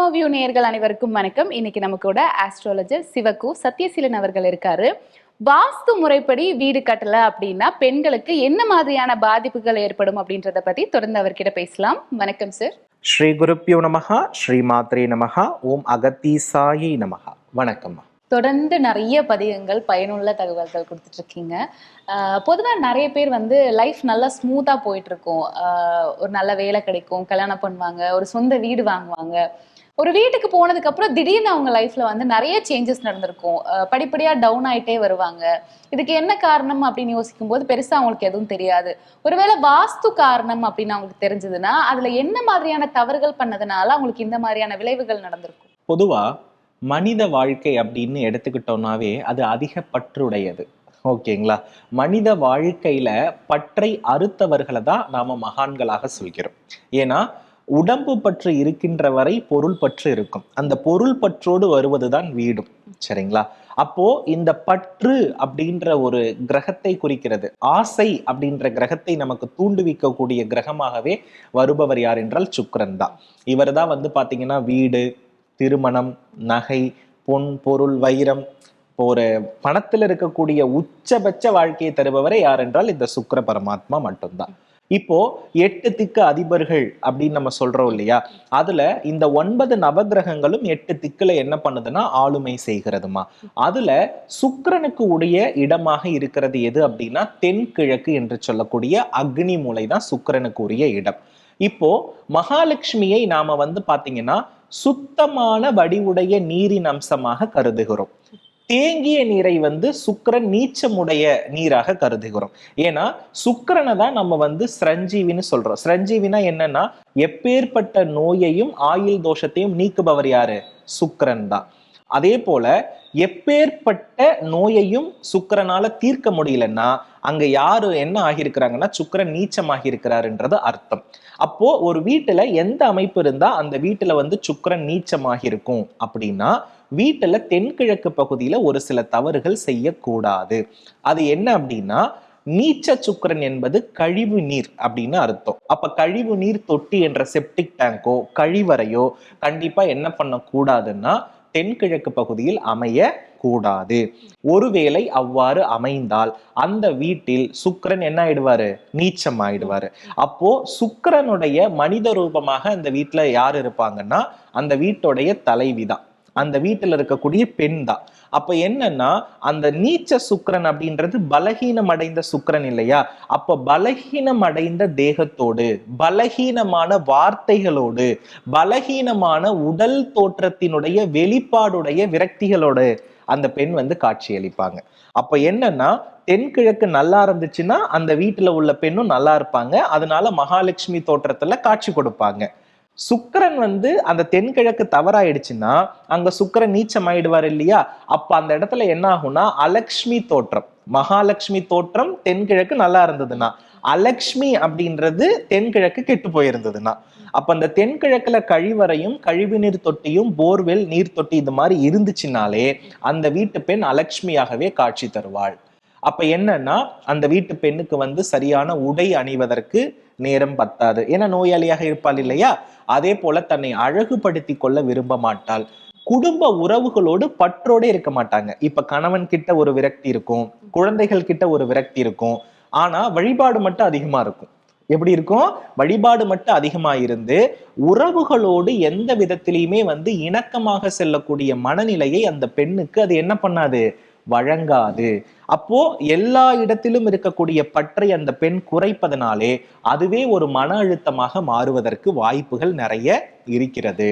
Cosmoview நேயர்கள் அனைவருக்கும் வணக்கம். இன்னைக்கு நம்ம கூட ஆஸ்ட்ராலஜர் சிவகு சத்யசீலன் அவர்கள் இருக்காரு. வாஸ்து முறைப்படி வீடு கட்டல அப்படின்னா பெண்களுக்கு என்ன மாதிரியான பாதிப்புகள் ஏற்படும் அப்படின்றத பத்தி தொடர்ந்து அவர்கிட்ட பேசலாம். வணக்கம் சார் ஸ்ரீ குருப்பியோ நமஹா ஸ்ரீ மாத்ரே நமஹா ஓம் அகத்தீசாயை நமஹா. வணக்கம்மா தொடர்ந்து நிறைய பதிகங்கள் பயனுள்ள தகவல்கள் கொடுத்துட்டு இருக்கீங்க பொதுவாக நிறைய பேர் வந்து லைஃப் நல்லா ஸ்மூத்தாக போயிட்டு இருக்கும் ஆஹ் ஒரு நல்ல வேலை கிடைக்கும் கல்யாணம் பண்ணுவாங்க ஒரு சொந்த வீடு வாங்குவாங்க. ஒரு வீட்டுக்கு போனதுக்கு அப்புறம் திடீர்னு அவங்க லைஃப்ல வந்து நிறைய சேஞ்சஸ் நடந்திருக்கும். படிப்படியாக படிப்படியா டவுன் ஆயிட்டே வருவாங்க. இதுக்கு என்ன காரணம் அப்படின்னு யோசிக்கும் போது பெருசா அவங்களுக்கு எதுவும் தெரியாது. ஒருவேளை வாஸ்து காரணம் அப்படின்னு அவங்களுக்கு தெரிஞ்சதுன்னா அதுல என்ன மாதிரியான தவறுகள் பண்ணதுனால அவங்களுக்கு இந்த மாதிரியான விளைவுகள் நடந்திருக்கும்? பொதுவா மனித வாழ்க்கை அப்படின்னு எடுத்துக்கிட்டோம்னாவே அது அதிக பற்றுடையது. ஓகேங்களா? மனித வாழ்க்கையில பற்றை அறுத்தவர்களை தான் நாம மகான்களாக சொல்கிறோம். ஏன்னா உடம்பு பற்று இருக்கின்ற வரை பொருள் பற்று இருக்கும். அந்த பொருள் பற்றோடு வருவதுதான் வீடும். சரிங்களா? அப்போ இந்த பற்று அப்படின்ற ஒரு கிரகத்தை குறிக்கிறது. ஆசை அப்படின்ற கிரகத்தை நமக்கு தூண்டுவிக்கக்கூடிய கிரகமாகவே வருபவர் யார் என்றால் சுக்கரன் தான். இவர் தான் வந்து பார்த்தீங்கன்னா வீடு திருமணம் நகை பொன் பொருள் வைரம். இப்போ ஒரு பணத்தில் இருக்கக்கூடிய உச்சபட்ச வாழ்க்கையை தருபவரே யார் என்றால் இந்த சுக்கர பரமாத்மா மட்டும்தான். இப்போ எட்டு திக்கு அதிபர்கள் அப்படின்னு நம்ம சொல்றோம் இல்லையா? அதுல இந்த ஒன்பது நவகிரகங்களும் எட்டு திக்குல என்ன பண்ணுதுன்னா ஆளுமை செய்கிறதுமா. அதுல சுக்கிரனுக்கு உடைய இடமாக இருக்கிறது எது அப்படின்னா தென்கிழக்கு என்று சொல்லக்கூடிய அக்னி மூலை தான் சுக்கிரனுக்கு உரிய இடம். இப்போ மகாலட்சுமியை நாம வந்து பாத்தீங்கன்னா சுத்தமான வடிவுடைய நீரின் அம்சமாக கருதுகிறோம். தேங்கிய நீரை வந்து சுக்கரன் நீச்சமுடைய நீராக கருதுகிறோம். ஏன்னா சுக்கரனை தான் நம்ம வந்து சிரஞ்சீவின்னு சொல்றோம். சிரஞ்சீவினா என்னன்னா எப்பேற்பட்ட நோயையும் ஆயுள் தோஷத்தையும் நீக்குபவர் யாரு? சுக்கரன் தான். அதே போல எப்பேற்பட்ட நோயையும் சுக்கரனால தீர்க்க முடியலன்னா அங்க யாரு என்ன ஆகியிருக்கிறாங்கன்னா சுக்கரன் நீச்சமாகி இருக்கிறாருன்றது அர்த்தம். அப்போ ஒரு வீட்டுல எந்த அமைப்பு இருந்தா அந்த வீட்டுல வந்து சுக்கிரன் நீச்சமாகி இருக்கும் அப்படின்னா வீட்டில் தென்கிழக்கு பகுதியில் ஒரு சில தவறுகள் செய்யக்கூடாது. அது என்ன அப்படின்னா நீச்ச சுக்கரன் என்பது கழிவு நீர் அப்படின்னு அர்த்தம். அப்ப கழிவு நீர் தொட்டி என்ற செப்டிக் டேங்கோ கழிவறையோ கண்டிப்பா என்ன பண்ணக்கூடாதுன்னா தென்கிழக்கு பகுதியில் அமைய கூடாது ஒருவேளை அவ்வாறு அமைந்தால் அந்த வீட்டில் சுக்கரன் என்ன ஆயிடுவாரு? நீச்சம் ஆயிடுவாரு. அப்போ சுக்கரனுடைய மனித ரூபமாக அந்த வீட்டுல யார் இருப்பாங்கன்னா அந்த வீட்டுடைய தலைவிதான். அந்த வீட்டில் இருக்கக்கூடிய பெண் தான். அப்ப என்னன்னா அந்த நீச்ச சுக்கரன் அப்படின்றது பலகீனம் அடைந்த சுக்கிரன் இல்லையா? அப்ப பலகீனம் அடைந்த தேகத்தோடு பலகீனமான வார்த்தைகளோடு பலகீனமான உடல் தோற்றத்தினுடைய வெளிப்பாடுடைய விரக்திகளோடு அந்த பெண் வந்து காட்சியளிப்பாங்க அப்ப என்னன்னா தென்கிழக்கு நல்லா இருந்துச்சுன்னா அந்த வீட்டுல உள்ள பெண்ணும் நல்லா இருப்பாங்க. அதனால மகாலட்சுமி தோற்றத்துல காட்சி கொடுப்பாங்க. சுக்கரன் வந்து அந்த தென்கிழக்கு தவறாயிடுச்சுன்னா அங்க சுக்கரன் நீச்சம் ஆயிடுவார் இல்லையா? அப்ப அந்த இடத்துல என்ன ஆகும்னா அலக்ஷ்மி தோற்றம். மகாலட்சுமி தோற்றம் தென்கிழக்கு நல்லா இருந்ததுன்னா. அலக்ஷ்மி அப்படின்றது தென்கிழக்கு கெட்டு போயிருந்ததுன்னா. அப்ப அந்த தென்கிழக்குல கழிவறையும் கழிவு நீர் தொட்டியும் போர்வெல் நீர் தொட்டி இது மாதிரி இருந்துச்சுனாலே அந்த வீட்டு பெண் அலக்ஷ்மியாகவே காட்சி தருவாள். அப்ப என்னன்னா அந்த வீட்டு பெண்ணுக்கு வந்து சரியான உடை அணிவதற்கு நேரம் பத்தாது. ஏன்னா நோயாளியாக இருப்பாள் இல்லையா? அதே போல தன்னை அழகுபடுத்தி கொள்ள விரும்ப மாட்டாள். குடும்ப உறவுகளோடு பற்றோட இருக்க மாட்டாங்க. இப்ப கணவன் கிட்ட ஒரு விரக்தி இருக்கும். குழந்தைகள் கிட்ட ஒரு விரக்தி இருக்கும். ஆனா வழிபாடு மட்டும் அதிகமா இருக்கும். எப்படி இருக்கும்? வழிபாடு மட்டும் அதிகமா இருந்து உறவுகளோடு எந்த விதத்திலையுமே வந்து இணக்கமாக செல்லக்கூடிய மனநிலையை அந்த பெண்ணுக்கு அது என்ன பண்ணாது? வழங்காது. அப்போ எல்லா இடத்திலும் இருக்கக்கூடிய பற்றை அந்த பெண் குறைப்பதனாலே அதுவே ஒரு மன அழுத்தமாக மாறுவதற்கு வாய்ப்புகள் நிறைய இருக்கிறது.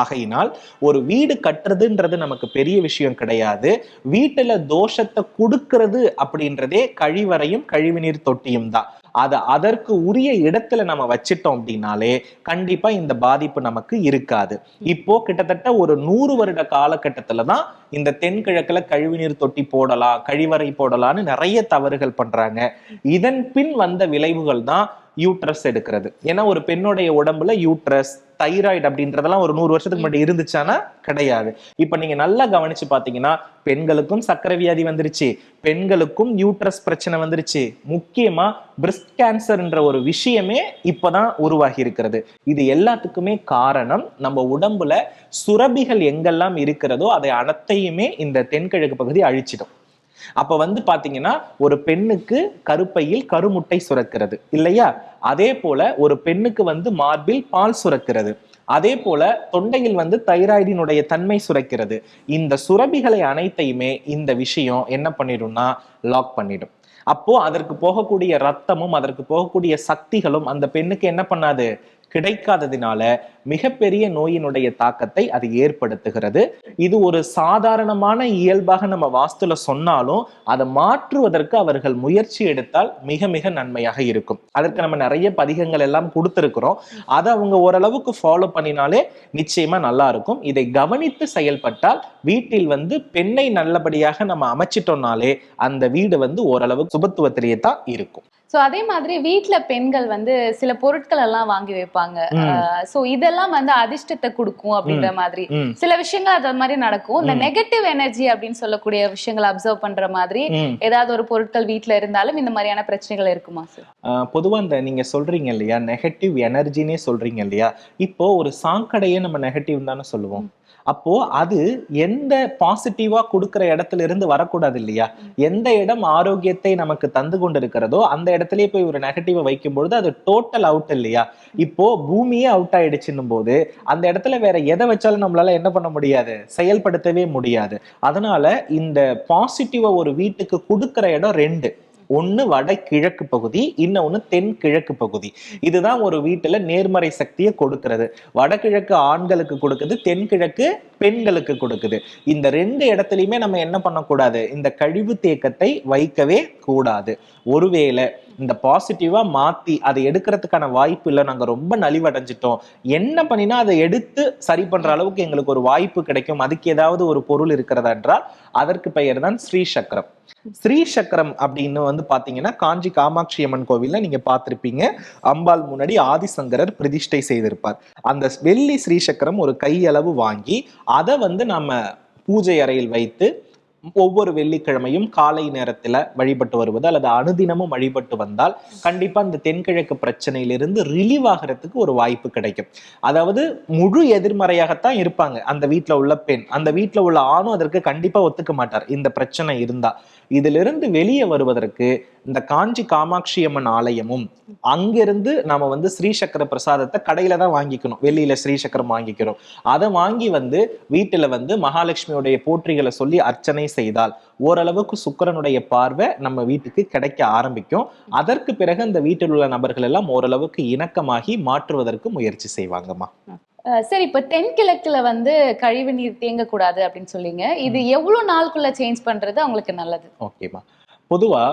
ஆகையினால் ஒரு வீடு கட்டுறதுன்றது நமக்கு பெரிய விஷயம் கிடையாது. வீட்டுல தோஷத்தை கொடுக்கிறது அப்படின்றதே கழிவறையும் கழிவுநீர் தொட்டியும் தான். அதை அதற்கு உரிய இடத்துல நம்ம வச்சிட்டோம் அப்படின்னாலே கண்டிப்பா இந்த பாதிப்பு நமக்கு இருக்காது. இப்போ கிட்டத்தட்ட ஒரு நூறு வருட காலகட்டத்துல தான் இந்த தென்கிழக்குல கழிவுநீர் தொட்டி போடலாம் கழிவறை போடலாம்னு நிறைய தவறுகள் பண்றாங்க. இதன் பின் வந்த விளைவுகள் தான் யூட்ரஸ் எடுக்கிறது. ஏன்னா ஒரு பெண்ணுடைய உடம்புல யூட்ரஸ் தைராய்டு அப்படின்றதெல்லாம் ஒரு நூறு வருஷத்துக்கு முன்னாடி இருந்துச்சானா? கிடையாது. இப்ப நீங்க நல்லா கவனிச்சு பாத்தீங்கன்னா பெண்களுக்கும் சக்கரை வியாதி வந்துருச்சு. பெண்களுக்கும் நியூட்ரஸ் பிரச்சனை வந்துருச்சு. முக்கியமா பிரெஸ்ட் கேன்சர்ன்ற ஒரு விஷயமே இப்பதான் உருவாகி இருக்கிறது. இது எல்லாத்துக்குமே காரணம் நம்ம உடம்புல சுரபிகள் எங்கெல்லாம் இருக்கிறதோ அதை அனைத்தையுமே இந்த தென்கிழக்கு பகுதி அழிச்சிடும். அப்ப வந்து பாத்தீங்கன்னா ஒரு பெண்ணுக்கு கருப்பையில் கருமுட்டை சுரக்கிறது. இல்லையா? அதே போல ஒரு பெண்ணுக்கு வந்து மார்பில் பால் சுரக்கிறது. அதே போல தொண்டையில் வந்து தைராய்டினுடைய தன்மை சுரக்கிறது. இந்த சுரபிகளை அனைத்தையுமே இந்த விஷயம் என்ன பண்ணிடும்னா லாக் பண்ணிடும். அப்போ அதற்கு போகக்கூடிய ரத்தமும் அதற்கு போகக்கூடிய சக்திகளும் அந்த பெண்ணுக்கு என்ன பண்ணாது? கிடைக்காததினால மிகப்பெரிய நோயினுடைய தாக்கத்தை அது ஏற்படுத்துகிறது. இது ஒரு சாதாரணமான இயல்பாக நம்ம வாஸ்துல சொன்னாலும் அதை மாற்றுவதற்கு அவர்கள் முயற்சி எடுத்தால் மிக மிக நன்மையாக இருக்கும். அதற்கு நம்ம நிறைய பதிகங்கள் எல்லாம் கொடுத்துருக்குறோம். அதை அவங்க ஓரளவுக்கு ஃபாலோ பண்ணினாலே நிச்சயமா நல்லா இருக்கும். இதை கவனித்து செயல்பட்டால் வீட்டில் வந்து பெண்ணை நல்லபடியாக நம்ம அமைச்சிட்டோம்னாலே அந்த வீடு வந்து ஓரளவு சுபத்துவத்திலேயே தான் இருக்கும். சோ அதே மாதிரி வீட்ல பெண்கள் வந்து சில பொருட்கள் எல்லாம் வாங்கி வைப்பாங்க. சோ இதெல்லாம் வந்து அதிர்ஷ்டத்தை கொடுக்கும் அப்படின்ற மாதிரி. சில விஷயங்கள் அது மாதிரி நடக்கும். இந்த. நெகட்டிவ் எனர்ஜி அப்படின்னு சொல்லக்கூடிய விஷயங்களை அப்சர்வ் பண்ற மாதிரி. ஏதாவது ஒரு பொருட்கள் வீட்ல இருந்தாலும் இந்த மாதிரியான பிரச்சனைகள் இருக்குமா சார் ஆஹ் பொதுவா இந்த நீங்க சொல்றீங்க இல்லையா நெகட்டிவ் எனர்ஜினே சொல்றீங்க இல்லையா? இப்போ ஒரு சாக்கடையே நம்ம நெகட்டிவ் தானே சொல்லுவோம். அப்போ அது எந்த பாசிட்டிவா கொடுக்கிற இடத்துல இருந்து வரக்கூடாது இல்லையா எந்த இடம் ஆரோக்கியத்தை நமக்கு தந்து கொண்டிருக்கிறதோ அந்த இடத்துலயே போய் ஒரு நெகட்டிவை வைக்கும் பொழுது அது டோட்டல் அவுட் இல்லையா? இப்போ பூமியே அவுட் ஆயிடுச்சுன்னும் போது அந்த இடத்துல வேற எதை வச்சாலும் நம்மளால என்ன பண்ண முடியாது? செயல்படுத்தவே முடியாது. அதனால இந்த பாசிட்டிவா ஒரு வீட்டுக்கு கொடுக்கிற இடம் ரெண்டு. ஒன்று வடகிழக்கு பகுதி இன்னொன்று தென்கிழக்கு பகுதி. இதுதான் ஒரு வீட்டில் நேர்மறை சக்தியை கொடுக்கிறது. வடகிழக்கு ஆண்களுக்கு கொடுக்குது தென்கிழக்கு பெண்களுக்கு கொடுக்குது. இந்த ரெண்டு இடத்துலயுமே நம்ம என்ன பண்ணக்கூடாது? இந்த கழிவு தேக்கத்தை வைக்கவே கூடாது. ஒருவேளை இந்த பாசிட்டிவா மாத்தி அதை எடுக்கிறதுக்கான வாய்ப்பு இல்லை நாங்க ரொம்ப நலிவடைஞ்சிட்டோம். என்ன பண்ணினா அதை எடுத்து சரி பண்ற அளவுக்கு எங்களுக்கு ஒரு வாய்ப்பு கிடைக்கும். அதுக்கு ஏதாவது ஒரு பொருள் இருக்கிறதா என்றால் அதற்கு பெயர் தான் ஸ்ரீ சக்கரம். ஸ்ரீ சக்கரம் அப்படின்னு வந்து பாத்தீங்கன்னா காஞ்சி காமாட்சி அம்மன் கோவில்ல நீங்க பார்த்திருப்பீங்க அம்பாள் முன்னாடி ஆதிசங்கரர் பிரதிஷ்டை செய்திருப்பார். அந்த வெள்ளி ஸ்ரீ சக்கரம் ஒரு கையளவு வாங்கி அதை வந்து நம்ம பூஜை அறையில் வைத்து ஒவ்வொரு வெள்ளிக்கிழமையும் காலை நேரத்துல வழிபட்டு வருவது அல்லது அனுதினமும் வழிபட்டு வந்தால் கண்டிப்பா இந்த தென்கிழக்கு பிரச்சனையிலிருந்து ரிலீவ் ஆகிறதுக்கு ஒரு வாய்ப்பு கிடைக்கும். அதாவது முழு எதிர்மறையாகத்தான் இருப்பாங்க. அந்த வீட்டுல உள்ள பெண் அந்த வீட்டுல உள்ள ஆணும் அதற்கு கண்டிப்பா ஒத்துக்க மாட்டார். இந்த பிரச்சனை இருந்தா. இதிலிருந்து வெளியே வருவதற்கு இந்த காஞ்சி காமாட்சி அம்மன் ஆலயமும் அங்கிருந்து நாம வந்து ஸ்ரீசக்கர பிரசாதத்தை கடையில தான் வாங்கிக்கணும். வெளியில ஸ்ரீசக்கரம் வாங்கிக்கிறோம். அதை வாங்கி வந்து வீட்டுல வந்து மகாலட்சுமியுடைய போற்றிகளை சொல்லி அர்ச்சனை செய்தால் ஓரளவுக்கு சுக்கிரனுடைய பார்வை நம்ம வீட்டுக்கு கிடைக்க ஆரம்பிக்கும். அதற்கு பிறகு அந்த வீட்டில் உள்ள நபர்கள் எல்லாம் ஓரளவுக்கு இணக்கமாகி மாற்றுவதற்கு முயற்சி செய்வாங்கம்மா. சரி இப்ப தென்கிழக்குல வந்து கழிவு நீர் தேங்கக்கூடாது அப்படின்னு சொல்லிங்க இது எவ்வளவு நாளுக்குள்ள சேஞ்ச் பண்றது அவங்களுக்கு நல்லது? ஓகேம்மா. பொதுவா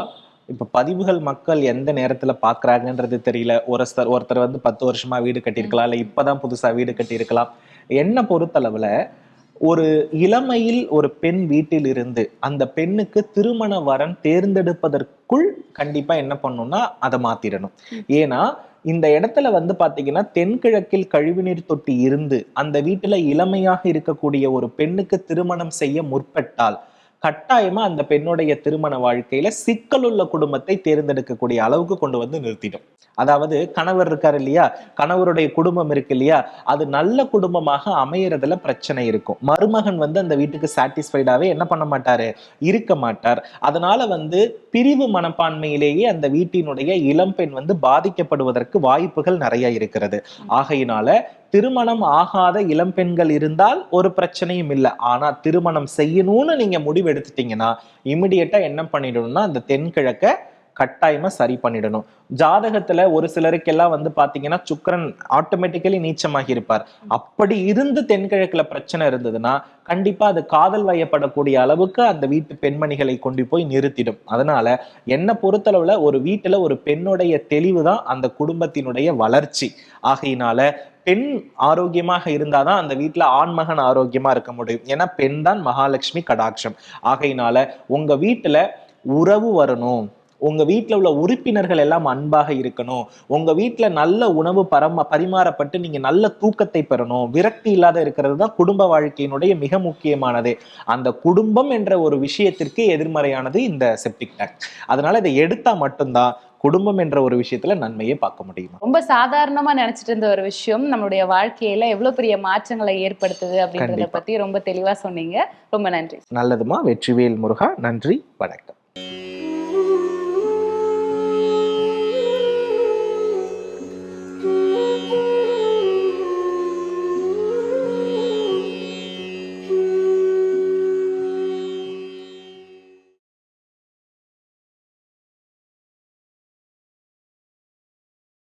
இப்போ பதிவுகள் மக்கள் எந்த நேரத்தில் பார்க்குறாங்கன்றது தெரியல. ஒருத்தர் ஒருத்தர் வந்து பத்து வருஷமாக வீடு கட்டியிருக்கலாம் இல்லை இப்போ தான் புதுசாக வீடு கட்டியிருக்கலாம். என்ன பொறுத்தளவில் ஒரு இளமையில் ஒரு பெண் வீட்டில் இருந்து அந்த பெண்ணுக்கு திருமண வரன் தேர்ந்தெடுப்பதற்குள் கண்டிப்பா என்ன பண்ணணும்னா அதை மாத்திடணும். ஏன்னா இந்த இடத்துல வந்து பாத்தீங்கன்னா தென்கிழக்கில் கழிவுநீர் தொட்டி இருந்து அந்த வீட்டுல இளமையாக இருக்கக்கூடிய ஒரு பெண்ணுக்கு திருமணம் செய்ய முற்பட்டால் கட்டாயமா அந்த பெண்ணுடைய திருமண வாழ்க்கையில சிக்கலுள்ள குடும்பத்தை தேர்ந்தெடுக்கக்கூடிய அளவுக்கு கொண்டு வந்து நிறுத்திடும் அதாவது கணவர் இருக்கார் இல்லையா? கணவருடைய குடும்பம் இருக்கு இல்லையா? அது நல்ல குடும்பமாக அமையறதுல பிரச்சனை இருக்கும். மருமகன் வந்து அந்த வீட்டுக்கு சாட்டிஸ்ஃபைடாவே என்ன பண்ண மாட்டாரு? இருக்க மாட்டார். அதனால வந்து பிரிவு மனப்பான்மையிலேயே அந்த வீட்டினுடைய இளம்பெண் வந்து பாதிக்கப்படுவதற்கு வாய்ப்புகள் நிறைய இருக்கிறது. ஆகையினால திருமணம் ஆகாத இளம்பெண்கள் இருந்தால் ஒரு பிரச்சனையும் இல்லை. ஆனா திருமணம் செய்யணும்னு நீங்க முடிவு எடுத்துட்டீங்கன்னா இமிடியட்டா என்ன பண்ணிடணும்னா அந்த தென்கிழக்க கட்டாயமா சரி பண்ணிடணும். ஜாதகத்துல ஒரு சிலருக்கெல்லாம் வந்து பாத்தீங்கன்னா சுக்கரன் ஆட்டோமேட்டிக்கலி நீச்சமாகி இருப்பார். அப்படி இருந்து தென்கிழக்குல பிரச்சனை இருந்ததுன்னா கண்டிப்பா அது காதல் வயப்படக்கூடிய அளவுக்கு அந்த வீட்டு பெண்மணிகளை கொண்டு போய் நிறுத்திடும். அதனால என்ன பொறுத்தளவுல ஒரு வீட்டுல ஒரு பெண்ணுடைய தெளிவு தான் அந்த குடும்பத்தினுடைய வளர்ச்சி. ஆகையினால பெண் ஆரோக்கியமாக இருந்தாதான் அந்த வீட்டுல ஆண்மகன் ஆரோக்கியமா இருக்க முடியும். ஏன்னா பெண் தான் மகாலட்சுமி கடாட்சம். ஆகையினால உங்க வீட்டுல உறவு வரணும். உங்க வீட்ல உள்ள உறுப்பினர்கள் எல்லாம் அன்பாக இருக்கணும். உங்க வீட்ல நல்ல உணவு பரம பரிமாறப்பட்டு நீங்க நல்ல தூக்கத்தை பெறணும். விரக்தி இல்லாத இருக்கிறது தான் குடும்ப வாழ்க்கையினுடைய மிக முக்கியமானது. அந்த குடும்பம் என்ற ஒரு விஷயத்திற்கு எதிர்மறையானது இந்த செப்டிக் டேங்க் அதனால இதை எடுத்தா மட்டும்தான் குடும்பம் என்ற ஒரு விஷயத்துல நன்மையை பார்க்க முடியுமா? ரொம்ப சாதாரணமா நினைச்சிட்டு இருந்த ஒரு விஷயம் நம்மளுடைய வாழ்க்கையில எவ்வளவு பெரிய மாற்றங்களை ஏற்படுத்துது அப்படின்றத. பத்தி ரொம்ப தெளிவா சொன்னீங்க. ரொம்ப நன்றி. நல்லதுமா? வெற்றிவேல் முருகா நன்றி வணக்கம்.